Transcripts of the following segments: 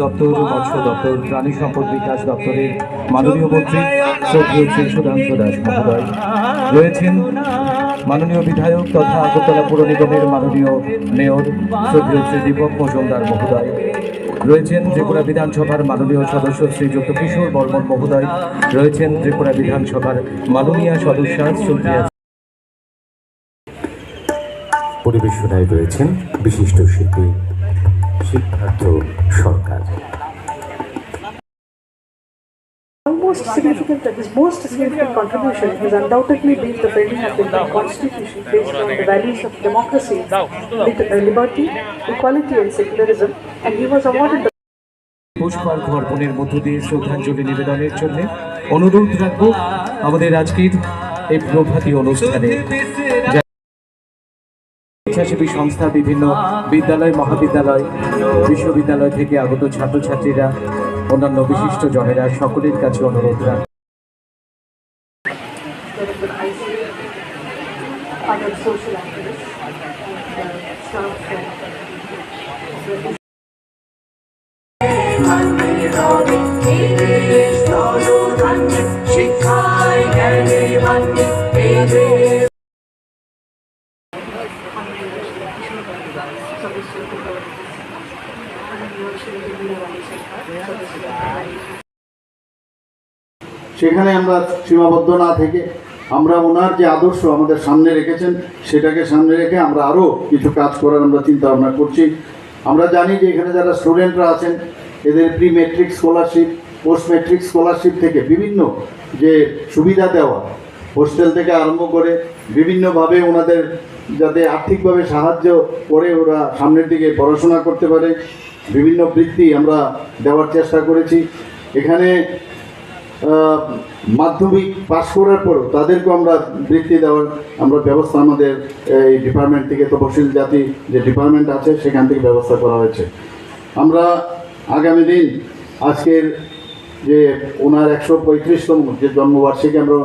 দপ্তর, মৎস্য দপ্তর, প্রাণী সম্পদ বিকাশ দপ্তরের মাননীয় মন্ত্রী শ্রদ্ধেয় শ্রী সুধাংশু দাস মহোদয় রয়েছেন। মাননীয় বিধায়ক তথা আগরতলা পুর নিগমের মাননীয় মেয়র শ্রদ্ধেয় শ্রী দীপক মজুমদার মহোদয় রয়েছেন। ত্রিপুরা বিধানসভার মাননীয় সদস্য শ্রীযুক্ত কিশোর বর্মন মহোদয় রয়েছেন। ত্রিপুরা বিধানসভার মাননীয় সদস্য সুপ্রিয়া পরিবেশনায় রয়েছেন বিশিষ্ট শিল্পী সিদ্ধার্থ সরকার Most significant, his most significant contribution has undoubtedly been the building of the Indian Constitution based on the values of democracy, uh, liberty, equality and secularism and he was awarded the পুষ্পার্ঘ অর্পণের মধ্য দিয়ে শ্রদ্ধাঞ্জলি নিবেদনের জন্য অনুরোধ রাখব আমাদের আজকের এই প্রভাতী অনুষ্ঠানে স্বেচ্ছাসেবী সংস্থা, বিভিন্ন বিদ্যালয়, মহাবিদ্যালয়, বিশ্ববিদ্যালয় থেকে আগত ছাত্রছাত্রীরা, অন্যান্য বিশিষ্ট জনেরা, সকলের কাছে অনুরোধ রাখব other social সেখানে আমরা সীমাবদ্ধ না থেকে আমরা ওনার যে আদর্শ আমাদের সামনে রেখেছেন, সেটাকে সামনে রেখে আমরা আরও কিছু কাজ করার আমরা চিন্তা ভাবনা করছি। আমরা জানি যে এখানে যারা স্টুডেন্টরা আছেন, এদের pre matric scholarship post matric scholarship থেকে বিভিন্ন যে সুবিধা দেওয়া হোস্টেল থেকে আরম্ভ করে বিভিন্নভাবে ওনাদের যাতে আর্থিকভাবে সাহায্য করে ওরা সামনের দিকে পড়াশোনা করতে পারে। বিভিন্ন বৃত্তি আমরা দেওয়ার চেষ্টা করেছি। এখানে মাধ্যমিক পাশ করার পরও তাদেরকেও আমরা বৃত্তি দেওয়ার আমরা ব্যবস্থা আমাদের এই ডিপার্টমেন্ট থেকে তপশিল জাতি যে ডিপার্টমেন্ট আছে, সেখান থেকে ব্যবস্থা করা হয়েছে। আমরা আগামী দিন আজকের যে ওনার একশো পঁয়ত্রিশতম যে জন্মবার্ষিকী আমরা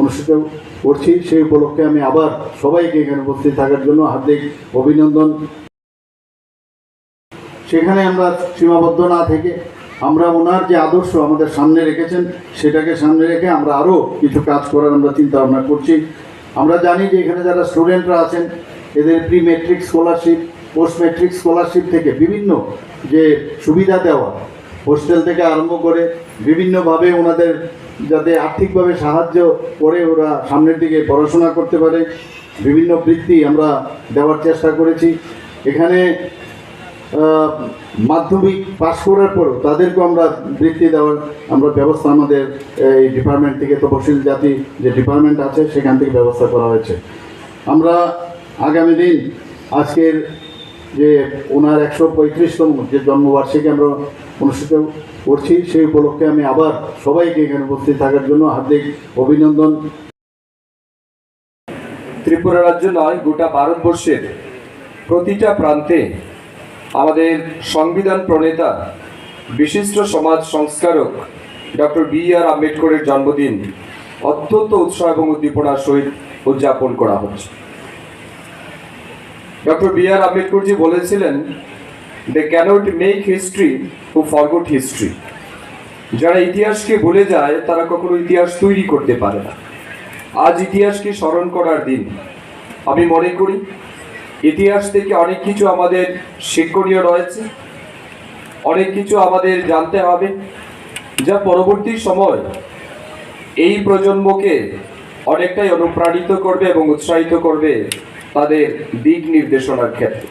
অনুষ্ঠিত করছি, সেই উপলক্ষে আমি আবার সবাইকে এখানে উপস্থিত থাকার জন্য হার্দিক অভিনন্দন। সেখানে আমরা সীমাবদ্ধ না থেকে আমরা ওনার যে আদর্শ আমাদের সামনে রেখেছেন, সেটাকে সামনে রেখে আমরা আরও কিছু কাজ করার আমরা চিন্তা ভাবনা করছি। আমরা জানি যে এখানে যারা স্টুডেন্টরা আছেন, এদের pre matric scholarship post matric scholarship থেকে বিভিন্ন যে সুবিধা দেওয়া হোস্টেল থেকে আরম্ভ করে বিভিন্নভাবে ওনাদের যাতে আর্থিকভাবে সাহায্য করে ওরা সামনের দিকে পড়াশোনা করতে পারে। বিভিন্ন বৃত্তি আমরা দেওয়ার চেষ্টা করেছি। এখানে মাধ্যমিক পাশ করার পরও তাদেরকেও আমরা বৃত্তি দেওয়ার আমরা ব্যবস্থা আমাদের এই ডিপার্টমেন্ট থেকে তপশিল জাতি যে ডিপার্টমেন্ট আছে, সেখান থেকে ব্যবস্থা করা হয়েছে। আমরা আগামী দিন আজকের যে ওনার একশো পঁয়ত্রিশতম যে জন্মবার্ষিকী আমরা অনুষ্ঠিত করছি, সেই উপলক্ষে আমি আবার সবাইকে এখানে উপস্থিত থাকার জন্য হার্দিক অভিনন্দন। ত্রিপুরা রাজ্য নয়, গোটা ভারতবর্ষের প্রতিটা প্রান্তে আমাদের সংবিধান প্রণেতা, বিশিষ্ট সমাজ সংস্কারক ডক্টর বি আর আম্বেদকরের জন্মদিন অত্যন্ত উৎসাহ এবং উদ্দীপনার সহিত উদযাপন করা হচ্ছে। ডক্টর বি আর আম্বেদকরজি বলেছিলেন they cannot make history who forgot history যারা ইতিহাসকে ভুলে যায়, তারা কখনো ইতিহাস তৈরি করতে পারে না। আজ ইতিহাসকে স্মরণ করার দিন। আমি মনে করি, ইতিহাস থেকে অনেক কিছু আমাদের শিক্ষণীয় রয়েছে। অনেক কিছু আমাদের জানতে হবে, যা পরবর্তী সময় এই প্রজন্মকে অনেকটাই অনুপ্রাণিত করবে এবং উৎসাহিত করবে। তাদের দিক নির্দেশনার ক্ষেত্রে।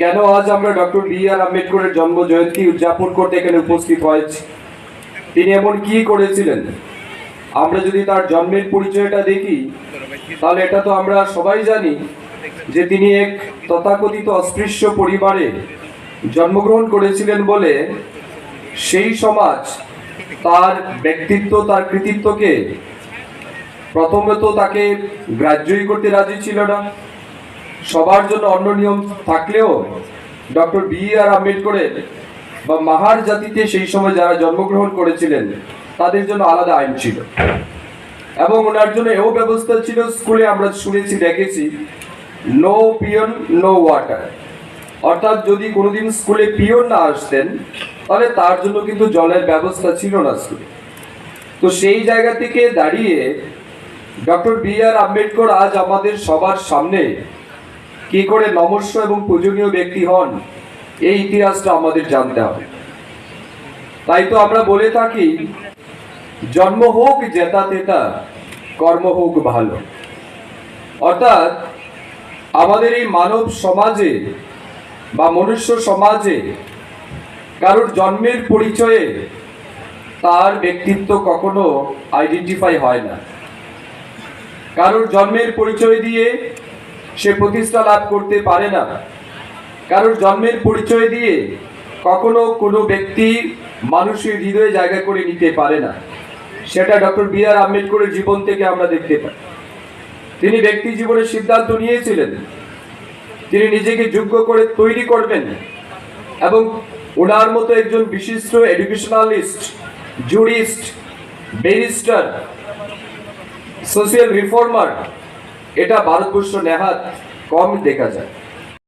কেন আজ আমরা ডক্টর বি আর আম্বেদকরের জন্ম জয়ন্তী উদযাপন করতে এখানে উপস্থিত হয়েছি? তিনি এমন কি করেছিলেন? আমরা যদি তার জন্মের পরিচয়টা দেখি, তাহলে এটা তো আমরা সবাই জানি যে তিনি এক তথাকথিত অস্পৃশ্য পরিবারে জন্মগ্রহণ করেছিলেন বলে সেই সমাজ তার ব্যক্তিত্ব, তার কৃতিত্বকে প্রথমত তাকে গ্রাহ্যই করতে রাজি ছিল না। সবার জন্য অন্য নিয়ম থাকলেও ডক্টর বি আর আম্বেদকরের বা মাহার জাতিতে সেই সময় যারা জন্মগ্রহণ করেছিলেন, তাদের জন্য আলাদা আইন ছিল। এবং ওনার জন্য এও ব্যবস্থা ছিল, স্কুলে আমরা শুনেছি, দেখেছি নো পিয়ন নো ওয়াটার অর্থাৎ যদি কোনোদিন স্কুলে পিয়ন না আসতেন, তাহলে তার জন্য কিন্তু জলের ব্যবস্থা ছিল না স্কুলে। তো সেই জায়গা থেকে দাঁড়িয়ে ডক্টর বি আর আম্বেদকর আজ আমাদের সবার সামনে কি করে নমস্য এবং পূজনীয় ব্যক্তি হন, এই ইতিহাসটা আমাদের জানতে হবে। তাই তো আমরা বলে থাকি, জন্ম হোক জেতা তেতা, কর্ম হোক ভালো। অর্থাৎ আমাদের এই মানব সমাজে বা মনুষ্য সমাজে কারোর জন্মের পরিচয়ে তার ব্যক্তিত্ব কখনো আইডেন্টিফাই হয় না। কারোর জন্মের পরিচয় দিয়ে সে প্রতিষ্ঠা লাভ করতে পারে না। কারোর জন্মের পরিচয় দিয়ে কখনো কোনো ব্যক্তি মানুষের হৃদয়ে জায়গা করে নিতে পারে না। সেটা ডক্টর বি আর আম্বেদকরের জীবন থেকে আমরা দেখতে পাই। তিনি ব্যক্তি জীবনের সিদ্ধান্ত নিয়েছিলেন। তিনি নিজেকে যোগ্য করে তৈরি করবেন এবং ওনার মতো একজন বিশিষ্ট educationalist, jurist, barrister social reformer এটা ভারতবর্ষ নেহাত কম দেখা যায়।